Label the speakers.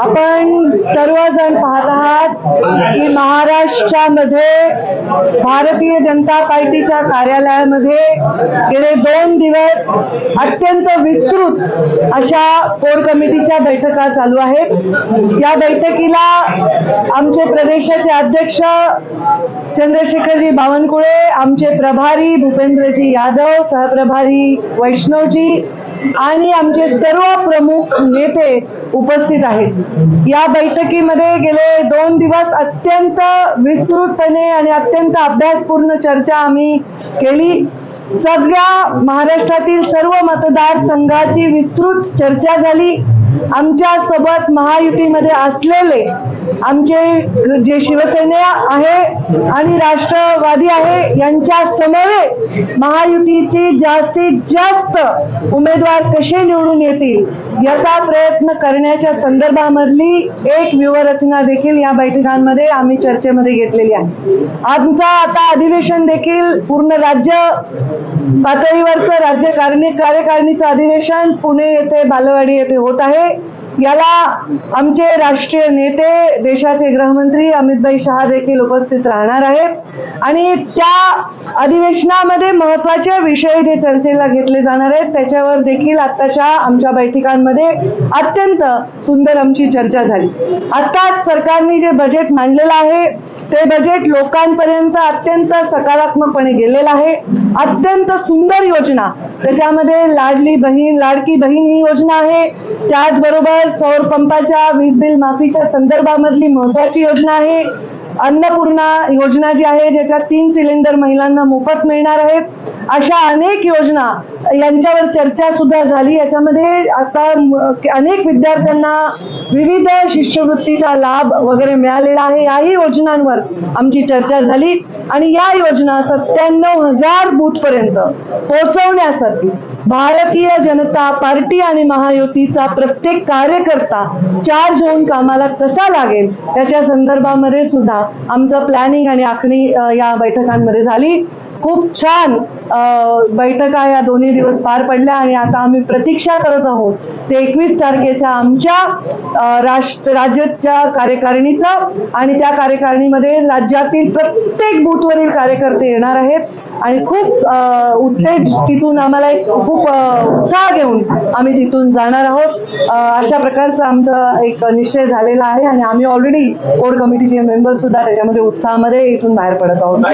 Speaker 1: आपण सर्वजण पाहत आहात की महाराष्ट्रामध्ये भारतीय जनता पार्टीच्या कार्यालयामध्ये गेले दोन दिवस अत्यंत विस्तृत अशा कोर कमिटीच्या बैठका चालू आहेत. या बैठकीला आमचे प्रदेशाचे अध्यक्ष चंद्रशेखरजी बावनकुळे आमचे प्रभारी भूपेंद्रजी यादव सहप्रभारी वैष्णवजी आणि आमचे सर्व प्रमुख नेते उपस्थित आहेत. या बैठकीमध्ये गेले दोन दिवस अत्यंत विस्तृतपणे आणि अत्यंत अभ्यासपूर्ण चर्चा आम्ही केली. सगळ्या महाराष्ट्रातील सर्व मतदारसंघाची विस्तृत चर्चा झाली. आमच्यासोबत महायुतीमध्ये असलेले आमचे जे शिवसेना आहे आणि राष्ट्रवादी आहे यांच्या समवे महायुतीची जास्तीत जास्त उमेदवार कसे निवडून येतील याचा प्रयत्न करण्याच्या संदर्भामधली एक व्यूहरचना देखील या बैठकांमध्ये आम्ही चर्चेमध्ये घेतलेली आहे. आमचा आता अधिवेशन देखील पूर्ण राज्य पातळीवरचं राज्य कार्यकारिणीचं अधिवेशन पुणे येथे बालवाडी येथे होत आहे. याला आमचे राष्ट्रीय नेते देशाचे गृहमंत्री अमितभाई शहा देखील उपस्थित राहणार आहेत. आणि त्या अधिवेशनामध्ये महत्त्वाचे विषय जे चर्चेला घेतले जाणार आहेत त्याच्यावर देखील आत्ताच्या आमच्या बैठकांमध्ये अत्यंत सुंदर आमची चर्चा झाली. आत्ताच सरकारने जे बजेट मांडलेलं आहे ते बजेट लोकांपर्यंत अत्यंत सकारात्मकपणे गेलेलं आहे. अत्यंत सुंदर योजना. त्याच्यामध्ये लाडली बहीण लाडकी बहीण ही योजना आहे. त्याचबरोबर सौर पंपाच्या वीज बिल माफीच्या संदर्भामधली महत्वाची योजना आहे. अन्नपूर्णा योजना जी आहे ज्याच्यात तीन सिलेंडर महिलांना मोफत मिळणार आहेत. अशा अनेक योजना यांच्यावर चर्चा सुद्धा झाली. याच्यामध्ये आता अनेक विद्यार्थ्यांना विविध शिष्यवृत्तीचा लाभ वगैरे मिळालेला आहे. याही योजनांवर आमची चर्चा झाली. आणि या योजना सत्त्याण्णव हजार बूथपर्यंत पोहोचवण्यासाठी भारतीय जनता पार्टी आणि महायुतीचा प्रत्येक कार्यकर्ता चार्ज होऊन कामाला कसा लागेल त्याच्या संदर्भामध्ये सुद्धा आमचं प्लॅनिंग आणि आखणी या बैठकांमध्ये झाली. खूप छान बैठका या दोन्ही दिवस पार पडल्या आणि आता आम्ही प्रतीक्षा करत आहोत. ते एकवीस तारखेच्या आमच्या राष्ट्र राज्याच्या कार्यकारिणीचं आणि त्या कार्यकारिणीमध्ये राज्यातील प्रत्येक बूथवरील कार्यकर्ते येणार आहेत आणि खूप उत्तेज तिथून आम्हाला एक खूप उत्साह घेऊन आम्ही तिथून जाणार आहोत. अशा प्रकारचा आमचा एक निश्चय झालेला आहे आणि आम्ही ऑलरेडी कोर कमिटीचे मेंबर्स सुद्धा त्याच्यामध्ये उत्साहामध्ये इथून बाहेर पडत आहोत.